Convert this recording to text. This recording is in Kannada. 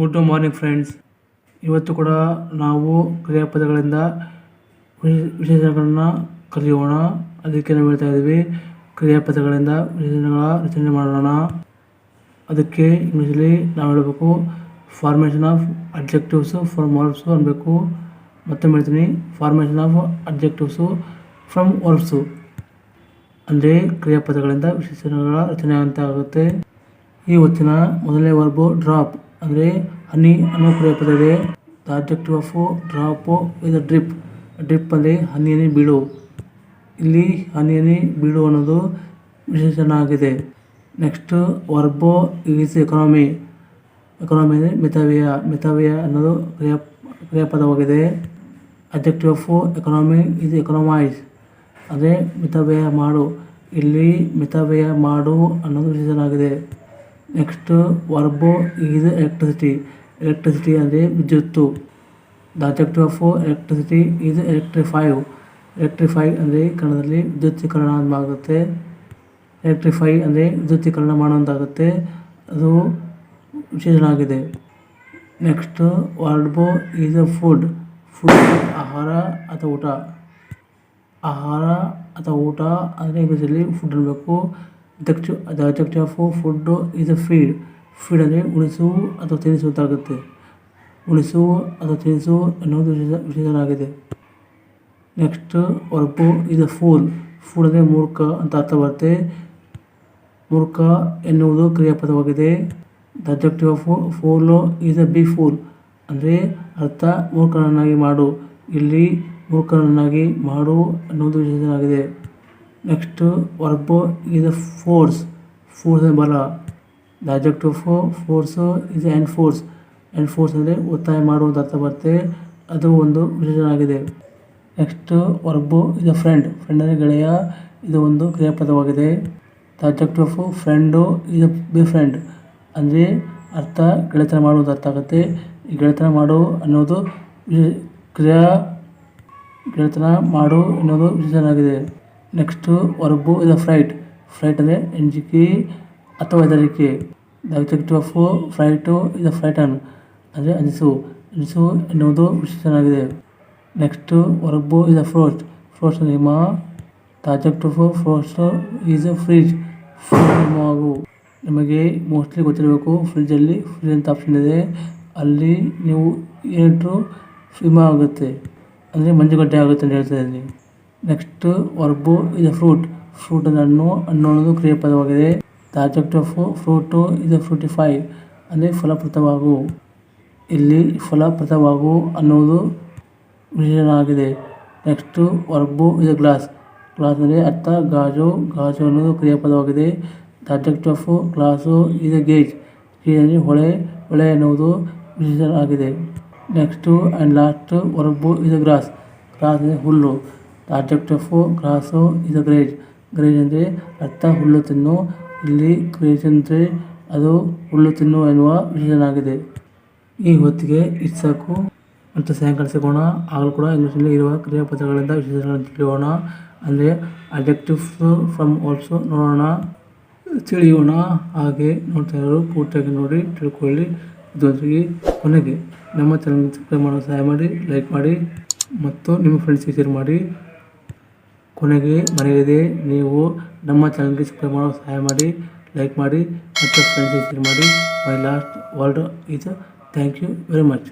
ಗುಡ್ ಮಾರ್ನಿಂಗ್ ಫ್ರೆಂಡ್ಸ್ ಇವತ್ತು ಕೂಡ ನಾವು ಕ್ರಿಯಾಪದಗಳಿಂದ ವಿಶೇಷಣಗಳನ್ನ ಕಲಿಯೋಣ. ಅದಕ್ಕೆ ನಾವು ಹೇಳ್ತಾ ಇದ್ದೀವಿ, ಕ್ರಿಯಾಪದಗಳಿಂದ ವಿಶೇಷಣಗಳ ರಚನೆ ಮಾಡೋಣ. ಅದಕ್ಕೆ ಇಂಗ್ಲೀಷಲ್ಲಿ ನಾವು ಹೇಳಬೇಕು formation of objectives from verbs ಅನ್ಬೇಕು. ಮತ್ತೆ ಹೇಳ್ತೀನಿ formation of objectives from verbs ಅಂದರೆ ಕ್ರಿಯಾಪದಗಳಿಂದ ವಿಶೇಷಣಗಳ ರಚನೆ ಅಂತ ಆಗುತ್ತೆ. ಈ ಹೊತ್ತಿನ ಮೊದಲನೇ ವರ್ಬು ಡ್ರಾಪ್ ಅಂದರೆ ಹನಿ ಅನ್ನೋ ಇದೆ ದ ಆಬ್ಜೆಕ್ಟಿವ್ ಆಫ್ ಡ್ರಾಪು ಇದು ಡ್ರಿಪ್ ಡ್ರಿಪ್ ಅಲ್ಲಿ ಹನಿ ಹನಿ ಬೀಳು. ಇಲ್ಲಿ ಹನಿ ಹನಿ ಬೀಳು ಅನ್ನೋದು ವಿಶೇಷಣ ಆಗಿದೆ. Next verb is economy economy ಅಂದರೆ ಮಿತವ್ಯಯ. ಮಿತವ್ಯಯ ಅನ್ನೋದು ಕ್ರಿಯಾ, ಕ್ರಿಯಾಪದವಾಗಿದೆ. Objective of economy is economise ಅದೇ ಮಿತವ್ಯಯ ಮಾಡು. ಇಲ್ಲಿ ಮಿತವ್ಯಯ ಮಾಡು ಅನ್ನೋದು ವಿಶೇಷಣ ಆಗಿದೆ. Next verb is electricity electricity ಅಂದರೆ ವಿದ್ಯುತ್ತು. The objective of electricity is electrify electrify ಅಂದರೆ ಕನ್ನಡದಲ್ಲಿ ವಿದ್ಯುತ್ತೀಕರಣ ಆಗುತ್ತೆ ಎಲೆಕ್ಟ್ರಿಫೈ ಅಂದರೆ ವಿದ್ಯುತ್ತೀಕರಣ ಮಾಡುವಂತಾಗುತ್ತೆ. ಅದು ವಿಶೇಷವಾಗಿದೆ next verb is a food food ಆಹಾರ ಅಥವಾ ಊಟ. ಆಹಾರ ಅಥವಾ ಊಟ ಅಂದರೆ ಇಂಗ್ಲೀಷಲ್ಲಿ ಫುಡ್ ಅನ್ಬೇಕು ದಕ್ಷ the of food is a feed feed ಅಂದರೆ ಉಣಿಸು ಅಥವಾ ತಿನ್ನಿಸುವುದಾಗುತ್ತೆ ಉಳಿಸುವು ಅಥವಾ ತಿನಿಸು ಅನ್ನೋದು ವಿಶೇಷ ವಿಶೇಷನಾಗಿದೆ next verb a fool fool ಅಂದರೆ ಮೂರ್ಖ ಅಂತ ಅರ್ಥ ಬರುತ್ತೆ. ಮೂರ್ಖ ಎನ್ನುವುದು ಕ್ರಿಯಾಪದವಾಗಿದೆ. The objective of fool is a befool ಅಂದರೆ ಅರ್ಥ ಮೂರ್ಖನನ್ನಾಗಿ ಮಾಡು. ಇಲ್ಲಿ ಮೂರ್ಖನನ್ನಾಗಿ ಮಾಡು ಅನ್ನೋದು ವಿಶೇಷಣ ಆಗಿದೆ ನೆಕ್ಸ್ಟ್ ವರ್ಬು ಇದು ಫೋರ್ಸ್ ಫೋರ್ಸ್ ಅಂದರೆ ಬಲ the objective of force is enforce enforce ಅಂದರೆ ಒತ್ತಾಯ ಮಾಡುವಂಥ ಅರ್ಥ ಬರುತ್ತೆ. ಅದು ಒಂದು ವಿಶೇಷಣ ಆಗಿದೆ. ನೆಕ್ಸ್ಟ್ ವರ್ಬು ಇದು ಫ್ರೆಂಡ್ ಫ್ರೆಂಡ್ ಅಂದರೆ ಗೆಳೆಯ. ಇದು ಒಂದು ಕ್ರಿಯಾಪದವಾಗಿದೆ. ದ ಆಬ್ಜೆಕ್ಟಿವ್ ಆಫ್ ಫ್ರೆಂಡು ಇದು ಬಿ ಫ್ರೆಂಡ್ ಅಂದರೆ ಅರ್ಥ ಗೆಳೆತನ ಮಾಡುವಂಥ ಅರ್ಥ ಆಗುತ್ತೆ. ಈ ಗೆಳೆತನ ಮಾಡು ಅನ್ನೋದು ಕ್ರಿಯಾ ಗೆಳೆತನ ಮಾಡು ಅನ್ನೋದು ವಿಶೇಷಣ ಆಗಿದೆ. ನೆಕ್ಸ್ಟು ವರ್ಬು ಇದು ಫ್ರೈಟ್ ಫ್ರೈಟ್ ಅಂದರೆ ಎಂಜಿಕೆ ಅಥವಾ ಹೆದರಿಕೆ. ದ ಆಬ್ಜೆಕ್ಟಿವ್ ಆಫ್ ಫ್ರೈಟು ಇದು ಫ್ರೈಟನ್ ಅಂದರೆ ಅಂಜಿಸು ಅಂಜಿಸು ಎನ್ನುವುದು ವಿಶೇಷನಾಗಿದೆ ನೆಕ್ಸ್ಟು ವರ್ಬು ಇದು ಫ್ರೋಸ್ಟ್ ಫ್ರೋಸ್ಟ್ ನಿಮ್ಮ the objective of frost is a freeze ಹಿಮವಾಗು. ನಿಮಗೆ ಮೋಸ್ಟ್ಲಿ ಗೊತ್ತಿರಬೇಕು ಫ್ರಿಜ್ಜಲ್ಲಿ ಫ್ರಿಜ್ ಅಂತ ಆಪ್ಷನ್ ಇದೆ. ಅಲ್ಲಿ ನೀವು ಏನಿಟ್ಟರು ಹಿಮ ಆಗುತ್ತೆ. ಅಂದರೆ ಮಂಜುಗಡ್ಡೆ ಆಗುತ್ತೆ ಅಂತ ಹೇಳ್ತಾ ಇದ್ದೀನಿ. ನೆಕ್ಸ್ಟ್ ವರ್ಬು ಇದು ಫ್ರೂಟ್ ಫ್ರೂಟ್ ಹಣ್ಣು ಹಣ್ಣು ಅನ್ನೋದು ಕ್ರಿಯಾಪದವಾಗಿದೆ. ದ ಫ್ರೂಟ್ ಆಫ್ ಫ್ರೂಟು ಇದು ಫ್ರೂಟಿಫೈ ಅಂದರೆ ಫಲಪ್ರದವಾಗು. ಇಲ್ಲಿ ಫಲಪ್ರದವಾಗು ಅನ್ನೋದು ಆಗಿದೆ ನೆಕ್ಸ್ಟು ವರ್ಬು ಇದು ಗ್ಲಾಸ್ ಗ್ಲಾಸ್ ಅಂದರೆ ಅರ್ಥ ಗಾಜು. ಗಾಜು ಅನ್ನೋದು ಕ್ರಿಯಾಪದವಾಗಿದೆ. ದ ಆಬ್ಜೆಕ್ಟ್ ಆಫ್ ಗ್ಲಾಸು ಇದು ಗೇಜ್ ಗೇಜ್ ಹೊಳೆ ಹೊಳೆ ಅನ್ನೋದು ವಿಶೇಷಣ ಆಗಿದೆ ನೆಕ್ಸ್ಟು ಆ್ಯಂಡ್ ಲಾಸ್ಟ್ ವರ್ಬು ಇದು ಗ್ರಾಸ್ ಗ್ರಾಸ್ ಅಂದರೆ ಹುಲ್ಲು. ಆಬ್ಜೆಕ್ಟಿವ್ ಆಫ್ ಗ್ರಾಸು ಇದು ಗ್ರೇಜ್ ಗ್ರೇಜ್ ಅಂದರೆ ಅರ್ಥ ಹುಲ್ಲು ತಿನ್ನು, ಇಲ್ಲಿ ಗ್ರೇಜ್ ಅಂದರೆ ಅದು ಹುಲ್ಲು ತಿನ್ನು ಎನ್ನುವ ವಿಷಯನಾಗಿದೆ ಈ ಹೊತ್ತಿಗೆ ಇಷ್ಟು ಸಾಕು ಮತ್ತು ಸಾಯಂಕಾಲ ಸಿಗೋಣ ಆಗಲೂ ಕೂಡ ಇಂಗ್ಲೀಷಲ್ಲಿ ಇರುವ ಕ್ರಿಯಾಪದಗಳಿಂದ ವಿಶೇಷಗಳನ್ನು ತಿಳಿಯೋಣ. ಅಂದರೆ ಅಬ್ಜೆಕ್ಟಿವ್ಸ್ ಫ್ರಮ್ ಆಲ್ಸೋ ನೋಡೋಣ, ತಿಳಿಯೋಣ. ಹಾಗೆ ನೋಡ್ತಾ ಇರೋರು ಪೂರ್ತಿಯಾಗಿ ನೋಡಿ, ತಿಳ್ಕೊಳ್ಳಿ. ಇದೊಂದಿಗೆ ಕೊನೆಗೆ ನಮ್ಮ ಚಾನಲ್ ಸಬ್ಸ್ಕ್ರೈಬ್ ಮಾಡೋ ಸಹಾಯ ಮಾಡಿ ಲೈಕ್ ಮಾಡಿ ಮತ್ತು ನಿಮ್ಮ ಫ್ರೆಂಡ್ಸ್ಗೆ ಶೇರ್ ಮಾಡಿ. ಕೊನೆಗೆ ಮನೆಯಲ್ಲಿದೆ, ನೀವು ನಮ್ಮ ಚಾನಲ್ಗೆ ಸಬ್ಸ್ಕ್ರೈಬ್ ಮಾಡೋ ಸಹಾಯ ಮಾಡಿ ಲೈಕ್ ಮಾಡಿ, ಮತ್ತು ಫ್ರೆಂಡ್ಸ್ ಶೇರ್ ಮಾಡಿ. My last word is thank you very much